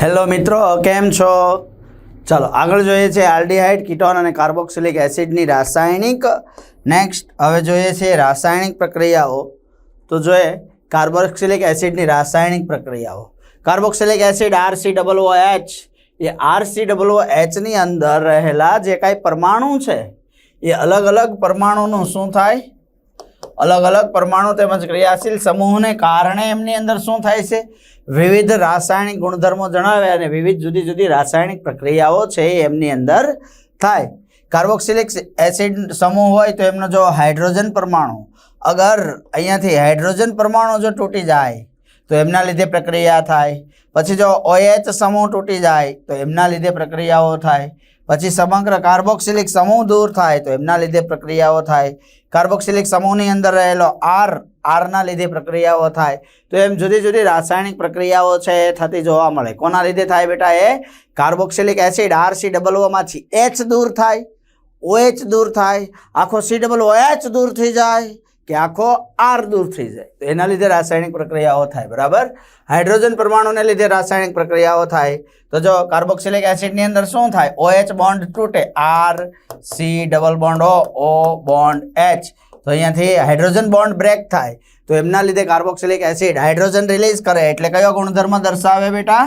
Hello મિત્રો, કેમ છો? ચાલો, આગળ જોઈએ છે આલ્ડીહાઇડ, કીટોન અને કાર્બોક્સિલિક એસિડની રાસાયણિક. નેક્સ્ટ હવે જોઈએ છે રાસાયણિક પ્રક્રિયાઓ. તો જોઈએ, કાર્બોક્સિલિક એસિડની રાસાયણિક પ્રક્રિયાઓ. Carboxylic acid R C double O H એ આરસી ડબલ ઓ એચની અંદર રહેલા જે કાંઈ પરમાણુ છે, એ અલગ અલગ પરમાણુનું શું થાય? અલગ અલગ પરમાણુ તેમજ ક્રિયાશીલ સમૂહને કારણે એમની અંદર શું થાય છે? વિવિધ રાસાયણિક ગુણધર્મો જણાવે અને વિવિધ જુદી જુદી રાસાયણિક પ્રક્રિયાઓ છે એમની અંદર થાય. કાર્બોક્સિલિક એસિડ સમૂહ હોય તો એમનો જો હાઇડ્રોજન પરમાણુ. અગર અહીંયાથી હાઇડ્રોજન પરમાણુ જો તૂટી જાય, તો એમના લીધે પ્રક્રિયા થાય. પછી જો ઓએચ સમૂહ તૂટી જાય, તો એમના લીધે પ્રક્રિયાઓ થાય. પછી સમગ્ર કાર્બોક્સિલિક સમૂહ દૂર થાય તો એમના લીધે પ્રક્રિયાઓ થાય. કાર્બોક્સિલિક સમૂહની અંદર રહેલો આર, આરના લીધે પ્રક્રિયાઓ થાય. તો એમ જુદી જુદી રાસાયણિક પ્રક્રિયાઓ છે એ થતી જોવા મળે. કોના લીધે થાય બેટા એ? Carboxylic acid R C double ઓમાંથી H દૂર થાય. ઓએચ દૂર થાય. આખો સી ડબલ ઓએચ દૂર થઈ જાય. કે આખો આર દૂર થઈ જાય. તો એના લીધે રાસાયણિક પ્રક્રિયાઓ થાય, બરાબર? હાઇડ્રોજન પરમાણુને લીધે રાસાયણિક પ્રક્રિયાઓ થાય. તો જો કાર્બોક્સિલિક એસિડની અંદર શું થાય? ઓએચ બોન્ડ તૂટે. R C double bond O O bond H. તો અહીંયાથી હાઇડ્રોજન બોન્ડ બ્રેક થાય. તો એમના લીધે કાર્બોક્સિલિક એસિડ હાઇડ્રોજન રિલીઝ કરે. એટલે કયો ગુણધર્મ દર્શાવે બેટા?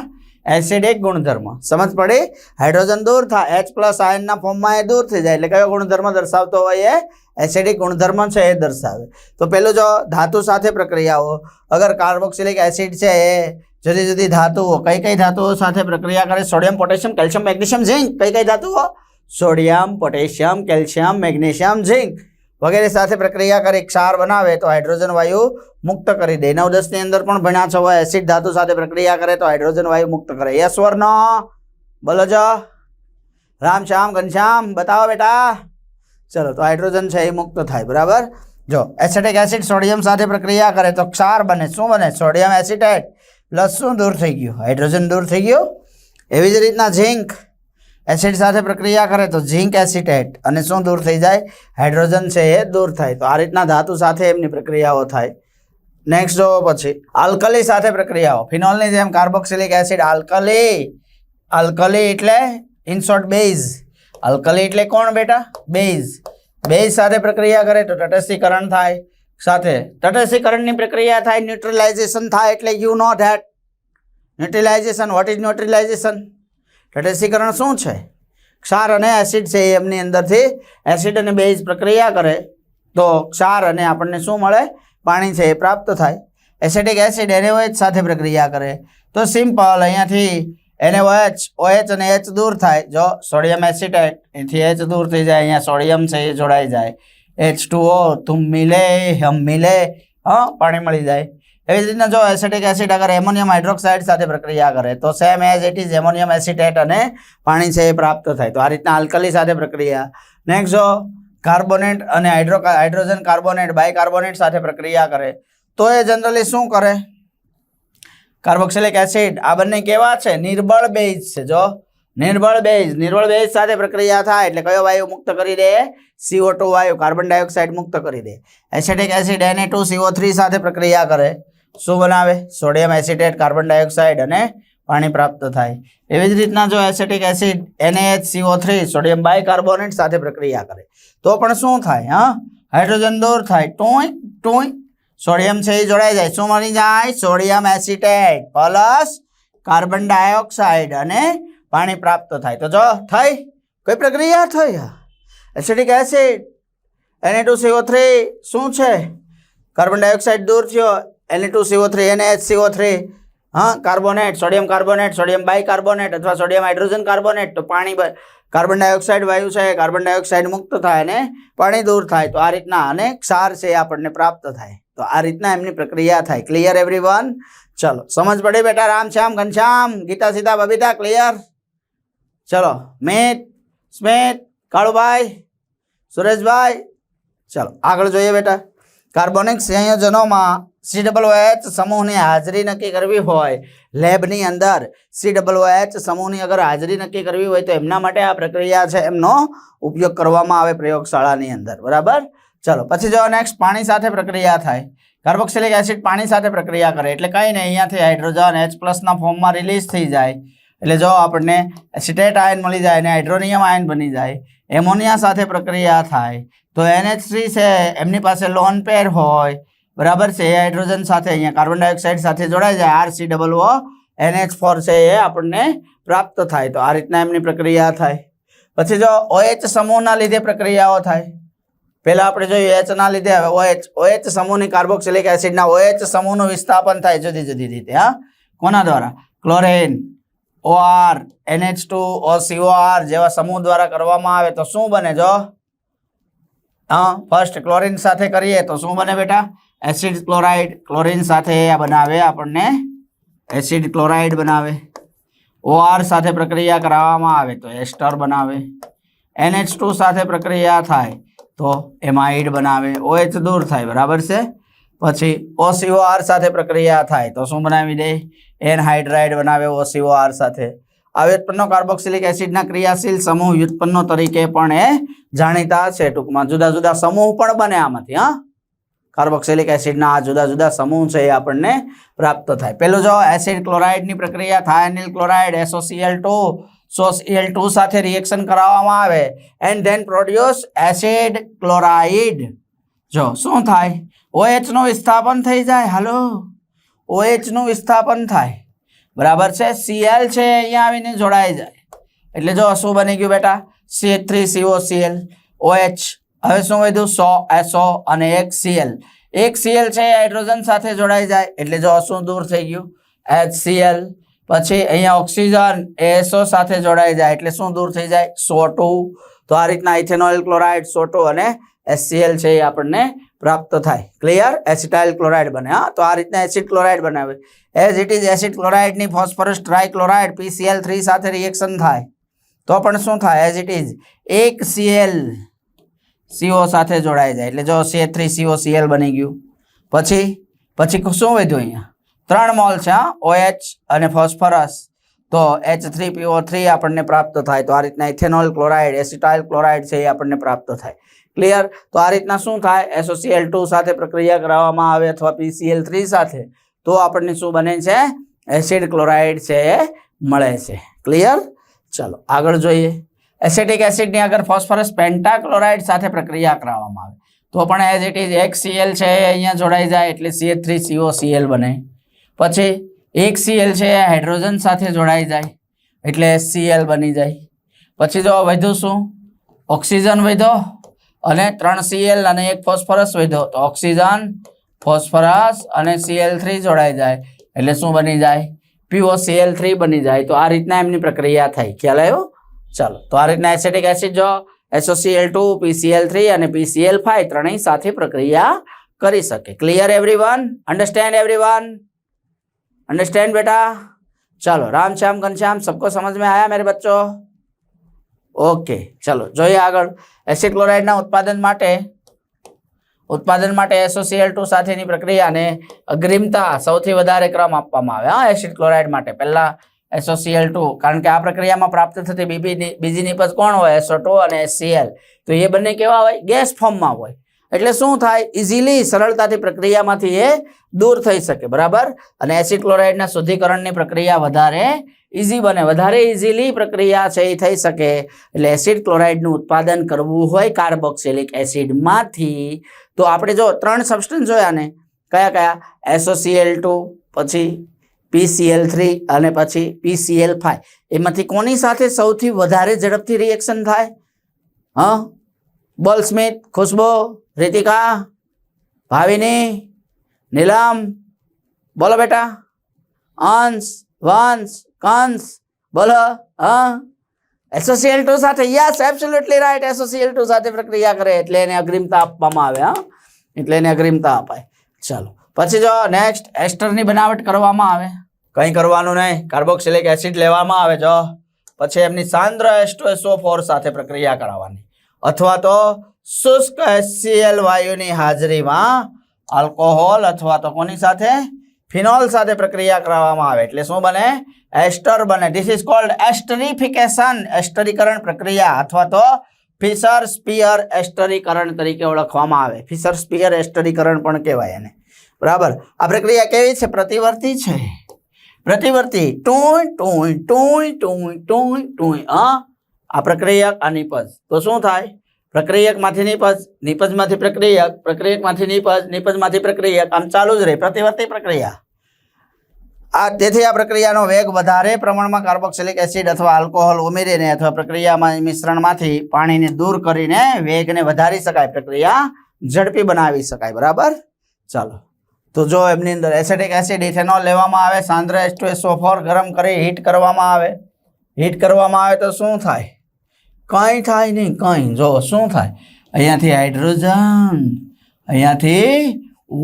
એસિડિક ગુણધર્મ. સમજ પડી? હાઇડ્રોજન દૂર થાય. એચ પ્લસ આયનના ફોર્મમાં એ દૂર થઈ જાય. એટલે કયો ગુણધર્મ દર્શાવતો હોય એ? એસિડિક ગુણધર્મ છે એ દર્શાવે. તો પેલું જો ધાતુ સાથે પ્રક્રિયાઓ, અગર કાર્બોક્સિલિક એસિડ છે એ જુદી જુદી ધાતુઓ, કઈ કઈ ધાતુઓ સાથે પ્રક્રિયા કરે? Sodium potassium calcium magnesium zinc કઈ કઈ ધાતુઓ? Sodium potassium calcium magnesium zinc વગેરે સાથે પ્રક્રિયા કરી ક્ષાર બનાવે તો હાઇડ્રોજન વાયુ મુક્ત કરી દે. નવ દસની અંદર પણ ભણ્યા છો, હવે એસિડ ધાતુ સાથે પ્રક્રિયા કરે તો હાઇડ્રોજન વાયુ મુક્ત કરે. યસ, વર્ણ. બોલો જો. રામ શ્યામ ઘનશ્યામ બતાવો બેટા. ચલો, તો હાઇડ્રોજન છે એ મુક્ત થાય, બરાબર? જો, એસિટિક એસિડ સોડિયમ સાથે પ્રક્રિયા કરે તો ક્ષાર બને. શું બને? સોડિયમ એસિટેટ પ્લસ શું દૂર થઈ ગયું. હાઇડ્રોજન દૂર થઈ ગયું. એવી જ રીતના ઝીંક એસિડ સાથે પ્રક્રિયા કરે તો ઝીંક એસિટેટ અને શું દૂર થઈ જાય? હાઇડ્રોજન છે એ દૂર થાય. તો આ રીતના ધાતુ સાથે એમની પ્રક્રિયાઓ થાય. નેક્સ્ટ જો પછી. આલ્કલી સાથે પ્રક્રિયાઓ. ફિનોલની જેમ કાર્બોક્સિલિક એસિડ આલ્કલી. આલ્કલી એટલે ઇન બેઝ. આલ્કલી એટલે કોણ બેટા? બેઝ. બેઝ સાથે પ્રક્રિયા કરે તો તટસ્થીકરણ થાય. સાથે તટસ્થીકરણની પ્રક્રિયા થાય ન્યુટ્રલાઇઝેશન થાય એટલે you know that neutralisation what is neutralisation તટસ્થીકરણ શું છે? ક્ષાર અને એસિડ છે એમની અંદરથી. એસિડ અને બેઝ પ્રક્રિયા કરે તો ક્ષાર અને આપણને શું મળે? પાણી છે એ પ્રાપ્ત થાય. એસિડિક એસિડ એનએઓએચ સાથે પ્રક્રિયા કરે. તો સિમ્પલ અહીંયાથી એનએઓએચ ઓએચ અને એચ દૂર થાય. જો સોડિયમ એસિટેટ એથી એચ દૂર થઈ જાય, અહીંયા સોડિયમ છે એ જોડાઈ જાય. એચ ટુ ઓ તું મિલે, હમ મિલે, હા, પાણી મળી જાય. એવી જ રીતના જો એસિટિક એસિડ અગર એમોનિયમ હાઇડ્રોક્સાઇડ સાથે પ્રક્રિયા કરે, તો same as it is ammonium acetate અને પાણી છે એ પ્રાપ્ત થાય. તો આ રીતના આલ્કલી સાથે પ્રક્રિયા. નેક્સ્ટ જો કાર્બોનેટ અને હાઇડ્રો હાઇડ્રોજન કાર્બોનેટ, બાયકાર્બોનેટ સાથે પ્રક્રિયા કરે, તો એ જનરલી શું કરે? Carboxylic acid. આ બંને કેવા છે? નિર્બળ બેઝ છે, જો. નિર્બળ બેઝ. નિર્બળ બેઝ સાથે પ્રક્રિયા થાય એટલે કયો વાયુ મુક્ત કરી દે? સીઓ ટુ વાયુ, કાર્બન ડાયોક્સાઇડ મુક્ત કરી દે. Acidic acid N A two C O three સાથે પ્રક્રિયા કરે. શું બનાવે? સોડિયમ એસિટેટ, કાર્બન ડાયોક્સાઇડ અને પાણી પ્રાપ્ત થાય. એવી જ રીતના જો acetic acid N H C O three sodium bicarbonate સાથે પ્રક્રિયા કરે, તો પણ શું થાય, હા? હાઇડ્રોજન દૂર થાય. ટોઈ ટોય સોડિયમ છે એ જોડાઈ જાય. શું મળી જાય? Sodium acetate plus carbon dioxide અને પાણી પ્રાપ્ત થાય. તો જો, થઈ? કઈ પ્રક્રિયા થઈ? એસિડિક એસિડ એને ટુ સીઓ થ્રી શું છે? કાર્બન ડાયોક્સાઇડ દૂર થયો. એને ટુ સીઓ થ્રી એને એચ સીઓ થ્રી હા, carbonate, sodium carbonate, sodium bicarbonate અથવા સોડિયમ હાઇડ્રોજન કાર્બોનેટ. તો પાણી કાર્બન ડાયોક્સાઇડ વાયુ છે, કાર્બન ડાયોક્સાઇડ મુક્ત થાય અને પાણી દૂર થાય. તો આ રીતના અને ક્ષાર છે એ આપણને પ્રાપ્ત થાય. તો આ રીતના એમની પ્રક્રિયા થાય. ક્લિયર એવરીવન ચલો, સમજ પડે બેટા? રામ શ્યામ ઘનશ્યામ ગીતા, સીતા, બબીતા ક્લિયર ચલો મેટ સ્મેટ કાળુભાઈ, સુરેશભાઈ, ચલો, આગળ જોઈએ બેટા. કાર્બોનિક સંયોજનોમાં સી ડબલ એચ સમૂહની હાજરી નક્કી કરવી હોય, લેબની અંદર સી ડબલ એચ સમૂહની અગર હાજરી નક્કી કરવી હોય તો એમના માટે આ પ્રક્રિયા છે. એમનો ઉપયોગ કરવામાં આવે પ્રયોગશાળાની અંદર. બરાબર? ચલો, પછી જો નેક્સ્ટ પાણી સાથે પ્રક્રિયા થાય. કાર્બોક્સિલિક એસિડ પાણી સાથે પ્રક્રિયા કરે, એટલે કંઈ નહીં, અહીંયાથી હાઇડ્રોજન એચ પ્લસના ફોર્મમાં રિલીઝ થઈ જાય. એટલે જો આપણને એસિટેટ આયન મળી જાય અને હાઇડ્રોનિયમ આયન બની જાય, એમોનિયા સાથે પ્રક્રિયા થાય, તો NH3 છે, એમની પાસે લોન પેર હોય, બરાબર છે, એ હાઇડ્રોજન સાથે અહીંયા કાર્બન ડાયોક્સાઇડ સાથે જોડાઈ જાય R C double O N H four છે, એ આપણને પ્રાપ્ત થાય, તો આ રીતના એમની પ્રક્રિયા થાય. પછી જો ઓએચ સમૂહના લીધે પ્રક્રિયાઓ થાય પહેલા આપણે જોયું એચના લીધે હવે ઓએચ OH સમૂહની કાર્બોક્સિલિક એસિડના ઓએચ સમૂહનું વિસ્થાપન થાય જુદી જુદી રીતે, હા? કોના દ્વારા? ક્લોરીન OR NH2 OCOR જેવા સમૂહ દ્વારા કરવામાં આવે તો શું બને જો? હા ફર્સ્ટ ક્લોરીન સાથે કરીએ તો શું બને બેટા? એસિડ ક્લોરાઇડ ક્લોરીન સાથે આ બનાવે, આપણને એસિડ ક્લોરાઇડ બનાવે. ઓઆર સાથે પ્રક્રિયા કરાવવામાં આવે તો એસ્ટર બનાવે. NH2 સાથે પ્રક્રિયા થાય તો એમાઇડ બનાવે, ઓએચ દૂર થાય, બરાબર છે? પછી ઓસીઓ આર સાથે પ્રક્રિયા થાય, તો શું બનાવી દે? એનહાઇડ્રાઇડ બનાવે ઓસીઓ આર સાથે. આ વ્યુત્પન્નો કાર્બોક્સિલિક એસિડના ક્રિયાશીલ સમૂહ વ્યુત્પન્નો તરીકે પણ એ જાણીતા છે ટૂંકમાં. જુદા જુદા સમૂહ પણ બને આમાંથી, હા? કાર્બોક્સિલિક એસિડના આ જુદા જુદા સમૂહ છે એ આપણને પ્રાપ્ત થાય. પેલું જો એસિડ ક્લોરાઇડની પ્રક્રિયા thionyl chloride S O C L two S O C L two સાથે રિએક્શન કરાવવામાં આવે. And then produce acid chloride જો, શું થાય? ઓએચનું વિસ્થાપન થઈ જાય. હાલો ઓએચનું વિસ્થાપન થાય. બરાબર છે? સીએલ છે અહીંયા આવીને જોડાઈ જાય. એટલે જો, શું બની ગયું બેટા? C three C O C L O H હવે શું વધ્યું? સો એસઓ અને એક સીએલ એક સીએલ છે હાઇડ્રોજન સાથે જોડાઈ જાય. એટલે જો, શું દૂર થઈ ગયું? HCl પછી અહીંયા ઓક્સિજન એસો સાથે જોડાઈ જાય એટલે શું દૂર થઈ જાય? SO two. તો આ રીતના ઇથેનોઇલ ક્લોરાઇડ સોટો અને એસસીએલ છે એ આપણને પ્રાપ્ત થાય. ક્લિયર એસિટાઇલ ક્લોરાઇડ બને, હા? તો આ રીતના એસિડ ક્લોરાઇડ બનાવે. As it is acid ક્લોરાઇડની phosphorus trichloride P C L three સાથે રિએક્શન થાય. તો પણ શું થાય? એઝ ઇટ ઇઝ એક સીએલ સીઓ સાથે જોડાઈ જાય. એટલે જો સી થ્રી સીઓ સીએલ બની ગયું. પછી પછી શું વધ્યું અહીંયા? ત્રણ મોલ છે, હા? ઓએચ અને ફોસ્ફરસ. તો એચ થ્રી પીઓ થ્રી આપણને પ્રાપ્ત થાય. તો આ રીતના ઇથેનોલ ક્લોરાઇડ, એસિટાઇલ ક્લોરાઇડ છે એ આપણને પ્રાપ્ત થાય. ક્લિયર તો આ રીતના શું થાય? એસોસીએલ ટુ સાથે પ્રક્રિયા કરાવવામાં આવે અથવા પીસીએલ થ્રી સાથે, તો આપણને શું બને છે? એસિડ ક્લોરાઇડ છે એ મળે છે. ક્લિયર ચલો, આગળ જોઈએ. એસિટિક એસિડની આગળ ફોસ્ફરસ પેન્ટાક્લોરાઇડ સાથે પ્રક્રિયા કરાવવામાં આવે, તો પણ એઝ ઇટ ઇઝ એક સીએલ છે એ અહીંયા જોડાઈ જાય એટલે સીએ થ્રી સીઓ સીએલ બને. પછી એક સીએલ છે, એ હાઇડ્રોજન સાથે જોડાઈ જાય. એટલે સીએલ બની જાય. પછી જો વધુ શું? ઓક્સિજન વધ્યો અને ત્રણ સીએલ અને એક ફોસ્ફરસ વધ્યો તો ઓક્સિજન, ફોસ્ફરસ અને સીએલ થ્રી જોડાઈ જાય. એટલે શું બની જાય? પીઓ સીએલ થ્રી બની જાય. તો આ રીતના એમની પ્રક્રિયા થાય. ખ્યાલ આવ્યો? ચાલો. તો આ રીતના એસિટિક એસિડ જો એસોસીએલ ટુ પીસીએલ થ્રી અને પીસીએલ ફાઈવ ત્રણેય સાથે પ્રક્રિયા કરી શકે. Clear everyone understand every understand बेटा चलो राम श्याम घनश्याम सबको समझ में आया मेरे बच्चों ઓકે ચલો જોઈએ આગળ એસિડ ક્લોરાઇડના ઉત્પાદન માટે ઉત્પાદન માટે એસોસીએલ ટુ સાથેની પ્રક્રિયાને અગ્રિમતા સૌથી વધારે ક્રમ આપવામાં આવે હા એસિડ ક્લોરાઇડ માટે પહેલા એસોસીએલ ટુ કારણ કે આ પ્રક્રિયામાં પ્રાપ્ત થતી બીબી બીજી નિપજ કોણ હોય એસો ટુ અને એસસીએલ તો એ બંને કેવા હોય ગેસ ફોર્મમાં હોય એટલે શું થાય? ઇઝીલી સરળતાથી પ્રક્રિયામાંથી એ દૂર થઈ શકે, બરાબર? અને એસિડ ક્લોરાઇડના શુદ્ધિકરણની પ્રક્રિયા વધારે ઇઝી બને, વધારે ઇઝીલી પ્રક્રિયા છે એ થઈ શકે. એટલે એસિડ ક્લોરાઇડનું ઉત્પાદન કરવું હોય કાર્બોક્સિલિક એસિડમાંથી તો આપણે જો ત્રણ સબસ્ટન્સ જોયા ને, કયા કયા? એસોસીએલ ટુ પછી પીસીએલ થ્રી અને પછી પીસીએલ ફાઈવ એમાંથી કોની સાથે સૌથી વધારે ઝડપથી રિએક્શન થાય? હા? બોલ સ્મિથ ખુશ્બુ રીતિકા ભાવિની નીલમ બોલો બેટા અંશ વંશ કંસ બોલો હા S O C L two સાથે yes absolutely right S O C L two સાથે પ્રક્રિયા કરે એટલે એને અગ્રિમતા આપવામાં આવે હા એટલે એને અગ્રિમતા અપાય ચાલો પછી જો નેક્સ્ટ એસ્ટરની બનાવટ કરવામાં આવે। કંઈ કરવાનું નહીં કાર્બોક્સિલિક એસિડ લેવામાં આવે, જો. પછી એમની સાંદ્ર એસ્ટોએસો ફોર સાથે પ્રક્રિયા કરાવવાની. અથવા તો શુષ્ક HCl વાયુની હાજરીમાં આલ્કોહોલ અથવા તો કોની સાથે? ફિનોલ સાથે પ્રક્રિયા કરાવવામાં આવે. એટલે શું બને? એસ્ટર બને. This is called esterification. એસ્ટરીકરણ પ્રક્રિયા અથવા તો ફિશર સ્પિયર એસ્ટરીકરણ તરીકે ઓળખવામાં આવે. ફિશર સ્પિયર એસ્ટરીકરણ પણ કહેવાય એને. બરાબર? આ પ્રક્રિયા કેવી છે? પ્રતિવર્તી છે. પ્રતિવર્તી ટોય ટોય ટોય ટોય ટોય ટોય, હા? આ પ્રક્રિયક, આ નિપજ. તો શું થાય? પ્રક્રિયકમાંથી નિપજ, નિપજમાંથી પ્રક્રિયક, પ્રક્રિયકમાંથી નિપજ, નિપજમાંથી પ્રક્રિયક. આમ ચાલુ જ રહે. પ્રતિવર્તી પ્રક્રિયા. આ તેથી આ પ્રક્રિયાનો વેગ વધારે પ્રમાણમાં કાર્બોક્સિલિક એસિડ અથવા આલ્કોહોલ ઉમેરીને અથવા પ્રક્રિયામાં મિશ્રણમાંથી પાણીને દૂર કરીને વેગને વધારી શકાય. પ્રક્રિયા ઝડપી બનાવી શકાય. બરાબર? ચાલો. તો જો એમની અંદર એસિડિક એસિડ ઇથેનોલ લેવામાં આવે, સાંદ્ર એસ્ટોએસોફોર ગરમ કરી હીટ કરવામાં આવે. હીટ કરવામાં આવે તો શું થાય? કંઈ થાય નહીં, કંઈ જો શું થાય? અહીંયાથી હાઇડ્રોજન, અહીંયાથી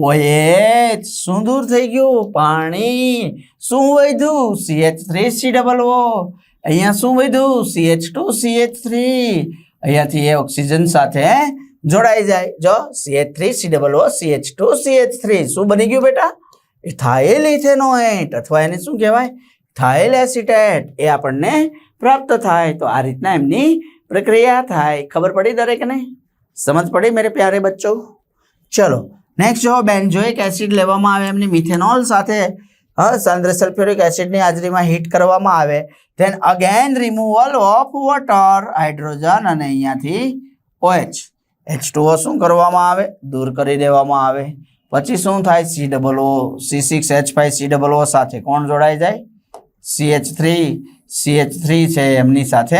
ઓએચ, શું દૂર થઈ ગયું? પાણી. શું વધ્યું? C H three C double O અહીંયા શું વધ્યું? સીએચ ટુ સીએચ થ્રી અહીંયાથી એ ઓક્સિજન સાથે જોડાઈ જાય. જો C H three C double O C H two C H three શું બની ગયું બેટા? એ ઇથાઇલ ઇથેનોએટ અથવા એને શું કહેવાય? થાઇલ એસિટેટ. એ આપણને પ્રાપ્ત થાય તો આ રીતના એમની પ્રક્રિયા થાય. ખબર પડી દરેકને? સમજ પડી મેરે પ્યારે બચ્ચો? ચલો નેક્સ્ટ જો બેન્ઝોઇક એસિડ લેવામાં આવે એમની મિથેનોલ સાથે. સાંદ્ર સલ્ફ્યુરિક એસિડની હાજરીમાં હીટ કરવામાં આવે. Then again removal of water hydrogen અને અહીંયાથી ઓએચ એચ ટુઓ શું કરવામાં આવે? દૂર કરી દેવામાં આવે. પછી શું થાય? C double O C six H five C double O સાથે કોણ જોડાઈ જાય? C H three C H three છે એમની સાથે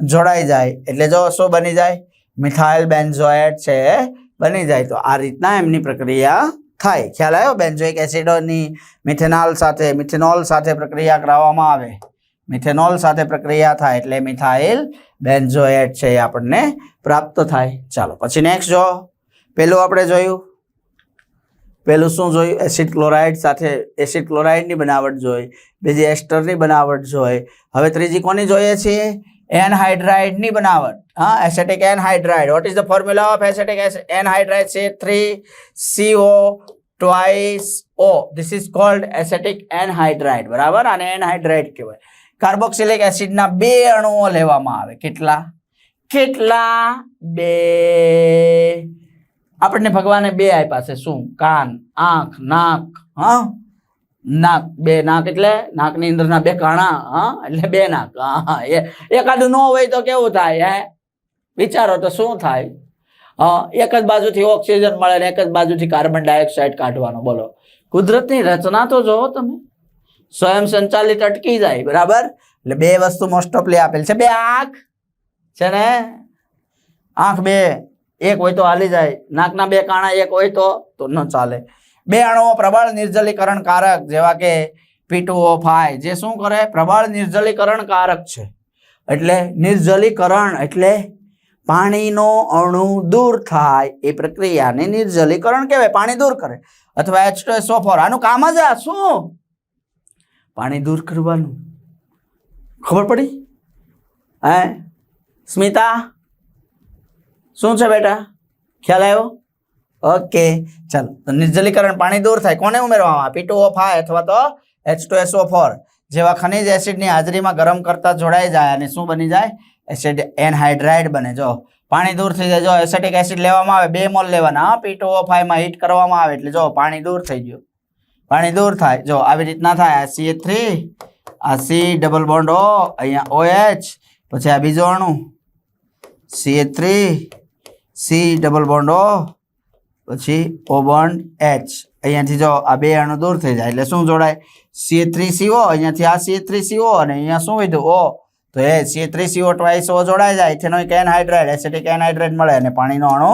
જોડાઈ જાય. એટલે જો શું બની જાય? મિથાઇલ બેન્ઝોએટ છે બની જાય. તો આ રીતના એમની પ્રક્રિયા થાય. ખ્યાલ આવ્યો? બેન્ઝોઇક એસિડોની મિથેનોલ સાથે મિથેનોલ સાથે પ્રક્રિયા કરાવવામાં આવે. મિથેનોલ સાથે પ્રક્રિયા થાય એટલે મિથાઇલ બેન્ઝોએટ છે એ આપણને પ્રાપ્ત થાય. ચાલો, પછી નેક્સ્ટ જો. પેલું આપણે જોયું. પેલું શું જોયું? એસિડ ક્લોરાઇડ સાથે એસિડ ક્લોરાઇડની બનાવટ જોઈ, બીજી એસ્ટરની બનાવટ જોઈ. હવે ત્રીજી કોની જોઈએ છીએ? એનહાઇડ્રાઇડની બનાવટ. હા, acetic anhydride. What is the formula of acetic anhydride છે three C O twice O this is called acetic anhydride બરાબર? આને એનહાઇડ્રાઇડ કહેવાય. કાર્બોક્સિલિક એસિડના બે અણુઓ લેવામાં આવે. કેટલા? કેટલા? બે. આપણને ભગવાને બે આપ્યા છે. શું? કાન, આંખ, નાક, હા? નાક, બે નાક એટલે નાકની અંદરના બે કાણા, હા? એટલે બે નાક, હા એકાદું ન હોય તો કેવું થાય, હે? વિચારો તો શું થાય? એક જ બાજુથી ઓક્સિજન મળે ને એક જ બાજુથી કાર્બન ડાયોક્સાઇડ કાઢવાનો, બોલો. કુદરતની રચના તો જોવો તમે. સ્વયં સંચાલિત અટકી જાય, બરાબર? એટલે બે વસ્તુ મોસ્ટ ઓફલી આપેલ છે. બે આંખ છે ને? આંખ બે. એક હોય તો હાલી જાય, નાકના બે કાણા એક હોય તો તો ન ચાલે. બે અણુઓ પ્રબળ નિર્જલીકરણ કારક જેવા કે પીટુઓ, ફાય, જે શું કરે? પ્રબળ નિર્જલીકરણ કારક છે. એટલે નિર્જલીકરણ એટલે પાણીનો અણુ દૂર થાય, એ પ્રક્રિયાને નિર્જલીકરણ કહેવાય, પાણી દૂર કરે. અથવા એચ ટુ સોફોર આનું કામ જ આ, શું? પાણી દૂર કરવાનું. ખબર પડી? હે? સ્મિતા? શું છે બેટા? ખ્યાલ આવ્યો? ઓકે, ચાલો. તો નિર્જલીકરણ પાણી દૂર થાય. કોને ઉમેરવામાં ઓફ હાય અથવા તો એચ ટુ એસઓ ફોર જેવા ખનિજ એસિડની હાજરીમાં ગરમ કરતા જોડાઈ જાય અને શું બની જાય? એસિડ એનહાઇડ્રાઇડ બને. જો, પાણી દૂર થઈ જાય. જો, એસેટિક એસિડ લેવામાં આવે, બે મોલ લેવાના. પી ટુ ઓફ હીટ કરવામાં આવે એટલે જો, પાણી દૂર થઈ ગયું. પાણી દૂર થાય. જો, આવી રીતના થાય. આ સી થ્રી આ સી ડબલ બોન્ડ ઓ અહીંયા ઓ પછી આ બીજો અણુ. C three C double bond O, પછી ઓ બોન્ડ એચ. અહીંયાથી જો આ બે અણુ દૂર થઈ જાય, એટલે શું જોડાય? સી થ્રી સીઓ અહીંયાથી આ સી થ્રી સીઓ અને અહીંયા શું વધ્યું ઓ. તો એ C three C O twice O જોડાઈ જાય એક એનહાઇડ્રાઇડ એસિટિક એનહાઇડ્રાઇડ મળે અને પાણીનો અણુ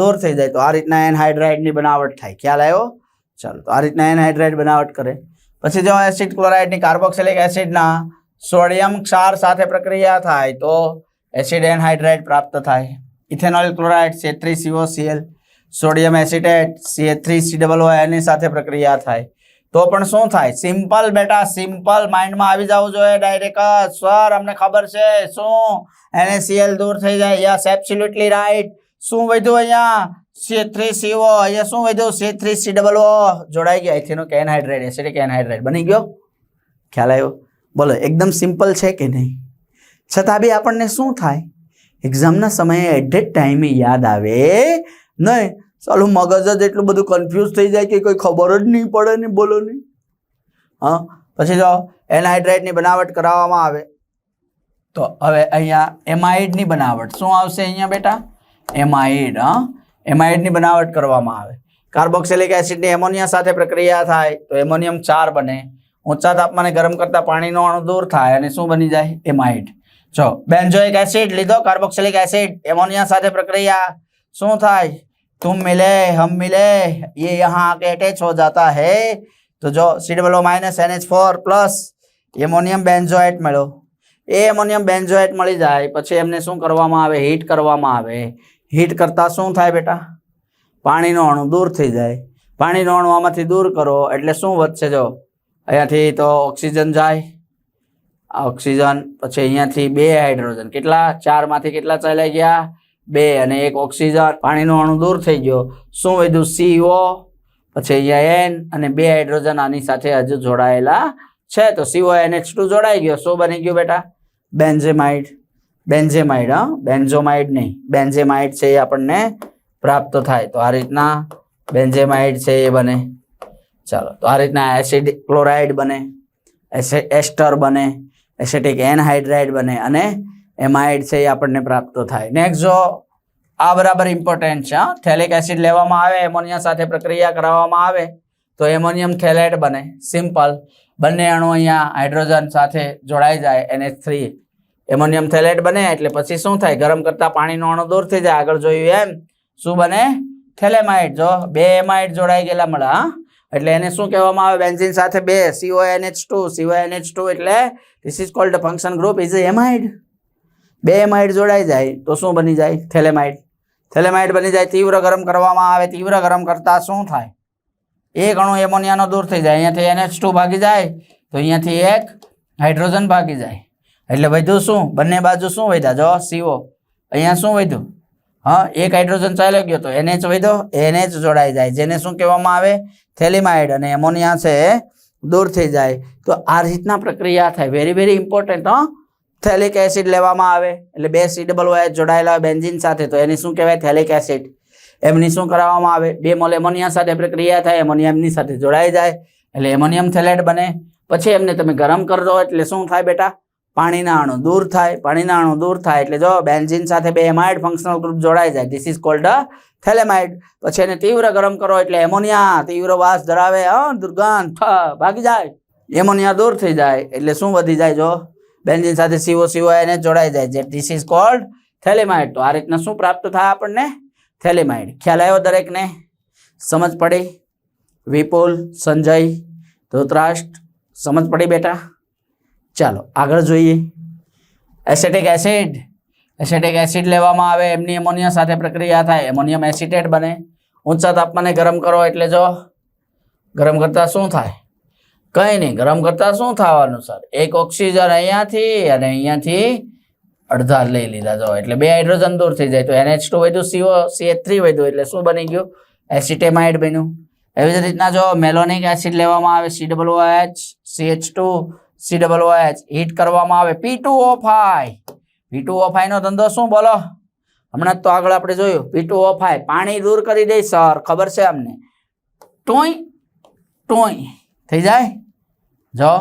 દૂર થઈ જાય. તો આ રીતના એનહાઇડ્રાઇડની બનાવટ થાય. ખ્યાલ આવ્યો? ચાલો, તો આ રીતના એનહાઇડ્રાઇડ બનાવટ કરે. પછી જો એસિડ ક્લોરાઇડની કાર્બોક્સિલિક એસિડના સોડિયમ ક્ષાર સાથે પ્રક્રિયા થાય, તો એસિડ એનહાઇડ્રાઇડ પ્રાપ્ત થાય. Ethanol chloride C three C O C L sodium acetate C A three C double O એની સાથે પ્રક્રિયા થાય. તો પણ શું થાય? સિમ્પલ બેટા, સિમ્પલ માઇન્ડમાં આવી જવું જોઈએ, ડાયરેક્ટ સર, અમને ખબર છે. શું? એને સીએલ દૂર થઈ જાય. યસ એબ્સોલ્યુટલી રાઈટ શું વધ્યું અહીંયા? સી થ્રી સીઓ અહીંયા શું વધ્યું? C three C double O જોડાઈ ગયા. એથીનો કેનહાઇડ્રેટ એસિડિક એનહાઇડ્રેટ બની ગયો? ખ્યાલ આવ્યો? બોલો, એકદમ સિમ્પલ છે કે નહીં? છતાં બી આપણને શું થાય? એક્ઝામના સમયે એટ ધ ટાઈમે યાદ આવે. નહીં, ચાલો મગજ જ એટલું બધું કન્ફ્યુઝ થઈ જાય કે કોઈ ખબર જ નહીં પડે ને બોલો નહીં. હા, પછી જો એનહાઇડ્રેટની બનાવટ કરાવવામાં આવે. તો હવે અહીંયા એમાઇડની બનાવટ શું આવશે અહીંયા બેટા? એમાઇડ હા? એમાઇડની બનાવટ કરવામાં આવે. કાર્બોક્સિલિક એસિડની એમોનિયા સાથે પ્રક્રિયા થાય, તો એમોનિયમ ચાર બને. ઊંચા તાપમાને ગરમ કરતા પાણીનો અણુ દૂર થાય અને શું બની જાય? એમાઇડ જો બેન્ઝોઇક એસિડ લીધો કાર્બોક્સિલિક એસિડ એમોનિયા સાથે પ્રક્રિયા શું થાય तुम मिले हम मिले ये यहाँ आके अटैच हो जाता है तो जो C double minus N H four plus ammonium benzoate મળ્યો એ એમોનિયમ બેન્ઝોએટ મળી જાય પછી એમને શું કરવામાં આવે હીટ કરવામાં આવે હીટ કરતાં શું થાય બેટા પાણીનો અણુ દૂર થઈ જાય પાણીનો અણુ આમાંથી દૂર કરો એટલે શું વધશે જો અહીંયાથી તો ઓક્સિજન જાય આ ઓક્સિજન, પછી અહીંયાથી બે હાઇડ્રોજન. કેટલા? ચારમાંથી કેટલા ચાલ્યા ગયા? બે અને એક ઓક્સિજન. પાણીનો અણુ દૂર થઈ ગયો. શું વધ્યું? સીઓ પછી અહીંયા એન અને બે હાઇડ્રોજન આની સાથે હજુ જોડાયેલા છે. તો સીઓ એન એચ ટુ જોડાઈ ગયો. શું બની ગયું બેટા? બેન્ઝેમાઇડ. બેન્ઝેમાઇડ, હા? બેન્ઝોમાઇડ નહીં. બેન્ઝેમાઇડ છે એ આપણને પ્રાપ્ત થાય. તો આ રીતના બેન્ઝેમાઇડ છે એ બને. ચાલો. તો આ રીતના એસિડ ક્લોરાઇડ બને. એસે- એસ્ટર બને. એસેટિક એનહાઇડ્રાઇડ બને અને એમાઇડ છે એ આપણને પ્રાપ્ત થાય. નેક્સ્ટ જો આ બરાબર ઇમ્પોર્ટન્ટ છે થેલિક એસિડ લેવામાં આવે એમોનિયા સાથે પ્રક્રિયા કરાવવામાં આવે, તો એમોનિયમ થેલેટ બને. સિમ્પલ બંને અણુ અહીંયા હાઇડ્રોજન સાથે જોડાઈ જાય એને થ્રી એમોનિયમ થેલેટ બને એટલે પછી શું થાય? ગરમ કરતા પાણીનો અણુ દૂર થઈ જાય. આગળ જોયું એમ, શું બને? થેલેમાઇટ જો બે એમાઇટ જોડાઈ ગયેલા મળે, હા. એટલે એને શું કહેવામાં આવે? બેન્ઝિન સાથે બે CONH2 CONH2 એટલે this is called function group is amide બે એમાઇડ જોડાઈ જાય, તો શું બની જાય? થેલેમાઇડ થેલેમાઇડ બની જાય, તીવ્ર ગરમ કરવામાં આવે. તીવ્ર ગરમ કરતા શું થાય? એક અણુ એમોનિયાનો દૂર થઈ જાય. અહીંયાથી NH2 ભાગી જાય, તો અહીંયાથી એક હાઇડ્રોજન ભાગી જાય. એટલે વધ્યું શું? બંને બાજુ શું વધ્યા? જો સીઓ અહીંયા શું વધ્યું? હા, એક હાઇડ્રોજન ચાલ્યો ગયો તો એનએચ વધ્યો એનએચ જોડાઈ જાય. જેને શું કહેવામાં આવે? થેલિમાઇડ અને એમોનિયા છે, દૂર થઈ જાય. તો આ રીતના પ્રક્રિયા થાય. વેરી વેરી ઇમ્પોર્ટન્ટ હા. થેલિક એસિડ લેવામાં આવે. એટલે બે સી ડબલ OH જોડાયેલા બેન્ઝીન સાથે, તો એની શું કહેવાય? થેલિક એસિડ એમની શું કરાવવામાં આવે? બે મોલ એમોનિયા સાથે પ્રક્રિયા થાય. એમોનિયા એમની સાથે જોડાઈ જાય. એટલે એમોનિયમ થેલેટ બને. પછી એમને તમે ગરમ કરજો. એટલે શું થાય બેટા? પાણીના અણુ દૂર થાય, પાણીના અણુ દૂર થાય એટલે જો બેન્ઝિન સાથે બે એમાઇડ ફંક્શનલ ગ્રુપ જોડાઈ જાય ધીસ ઇઝ કોલ્ડ થેલેમાઇડ પછી એને તીવ્ર ગરમ કરો એટલે એમોનિયા તીવ્ર વાસ ધરાવે દુર્ગંધ ભાગી જાય. એમોનિયા દૂર થઈ જાય એટલે શું વધી જાય જો? બેન્ઝિન સાથે સીઓ સીઓ એને જોડાઈ જાય, જે ધીસ ઇઝ કોલ્ડ થેલેમાઇડ તો આ રીતના શું પ્રાપ્ત થાય આપણને? થેલેમાઇડ ખ્યાલ આવ્યો દરેકને? સમજ પડી? વિપુલ, સંજય, ધૃતરાષ્ટ્ર, સમજ પડી બેટા? ચાલો, આગળ જોઈએ. એસેટિક એસિડ એસેટિક એસિડ લેવામાં આવે, એમની એમોનિયા સાથે પ્રક્રિયા થાય. એમોનિયમ એસિટેટ બને. ઊંચા તાપમાને ગરમ કરો એટલે જો ગરમ કરતાં શું થાય? કંઈ નહીં, ગરમ કરતાં શું થવાનું, સર? એક ઓક્સિજન અહીંયાથી અને અહીંયાથી અડધા લઈ લીધા. જો, એટલે બે હાઇડ્રોજન દૂર થઈ જાય. તો એનએચ ટુ વધ્યું સીઓ CH3 થ્રી વધ્યું. એટલે શું બની ગયું? એસિટેમાઇડ બન્યું. એવી જ રીતના જો મેલોનિક એસિડ લેવામાં આવે C double OH CH2 two C double H heat કરવામાં આવે. P two O five P two O નો ધંધો શું બોલો? હમણાં તો આગળ આપણે જોયું. પી ટુ ઓ ફાઈ પાણી દૂર કરી દે સર. ખબર છે અમને? ટોઈ ટોઈ થઈ જાય? જો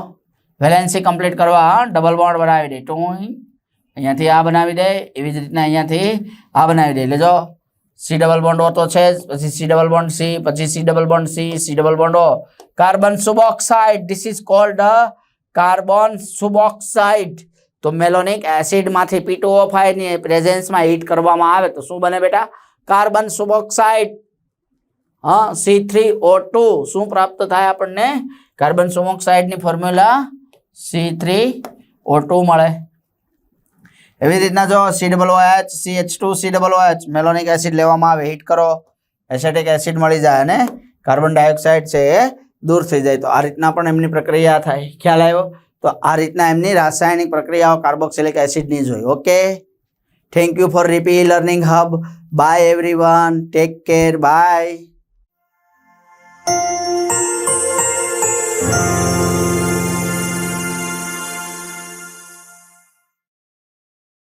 વેલેન્સી કમ્પ્લીટ કરવા ડબલ બોન્ડ બનાવી દે. ટોઈ અહીંયાથી આ બનાવી દે. એવી જ રીતના અહીંયાથી આ બનાવી દે. એટલે જો સી ડબલ બોન્ડ ઓ તો છે જ. પછી સી ડબલ બોન્ડ સી પછી C double bond C C double bond O carbon suboxide this is called carbon suboxide. તો મેલોનિક એસિડમાંથી પીટોઓફાઈ ની પ્રેઝન્સમાં હીટ કરવામાં આવે તો શું બને બેટા? Carbon suboxide. હા સી થ્રી ઓ ટુ શું પ્રાપ્ત થાય આપણને? Carbon સુમોક્સાઇડની formula C three O two મળે. એવી રીતના જો C double O H C H two C double H malonic acid લેવામાં આવે હીટ કરો. એસેટિક એસિડ મળી જાય અને કાર્બન ડાયોક્સાઇડ છે એ દૂર થઈ જાય. તો આ રીતના પણ એમની પ્રક્રિયા થાય. ખ્યાલ આવ્યો? તો આ રીતના એમની રાસાયણિક પ્રક્રિયાઓ કાર્બોક્સિલિક એસિડની જોઈ. Okay thank you for Ripi learning hub bye everyone take care bye